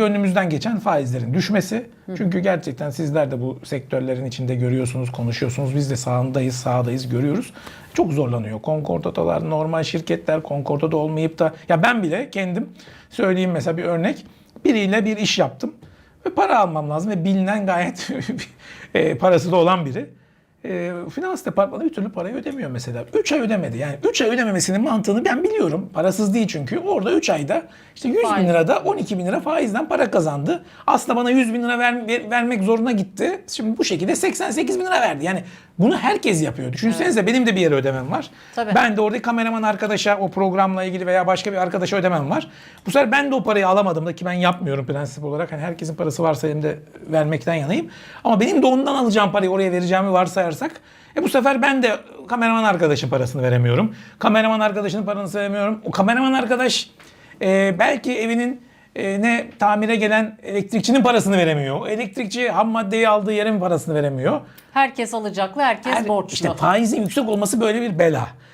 Gönlümüzden geçen faizlerin düşmesi. Çünkü gerçekten sizler de bu sektörlerin içinde görüyorsunuz, konuşuyorsunuz. Biz de sahadayız, sahadayız, görüyoruz. Çok zorlanıyor. Konkordato normal şirketler konkordato olmayıp da ya ben bile kendim söyleyeyim mesela bir örnek. Biriyle bir iş yaptım ve para almam lazım ve bilinen gayet e, parası da olan biri. E, finans departmanı bir türlü parayı ödemiyor mesela. 3 ay ödemedi. Yani 3 ay ödememesinin mantığını ben biliyorum. Parasız değil çünkü. Orada 3 ayda işte 100 bin Faiz. lirada 12 bin lira faizden para kazandı. Aslında bana 100 bin lira ver- ver- vermek zoruna gitti. Şimdi bu şekilde 88 bin lira verdi. Yani bunu herkes yapıyor. Düşünsenize benim de bir yere ödemem var. Tabii. Ben de orada kameraman arkadaşa o programla ilgili veya başka bir arkadaşa ödemem var. Bu sefer ben de o parayı alamadım da ki ben yapmıyorum prensip olarak. Hani herkesin parası varsa elimde vermekten yanayım. Ama benim de ondan alacağım parayı oraya vereceğimi varsayarsak e bu sefer ben de kameraman arkadaşın parasını veremiyorum. Kameraman arkadaşının parasını veremiyorum. O kameraman arkadaş e, belki evinin e, ne tamire gelen elektrikçinin parasını veremiyor. Elektrikçi ham maddeyi aldığı yerin parasını veremiyor. Herkes alacaklı, herkes Her- borçlu. İşte faizin yüksek olması böyle bir bela.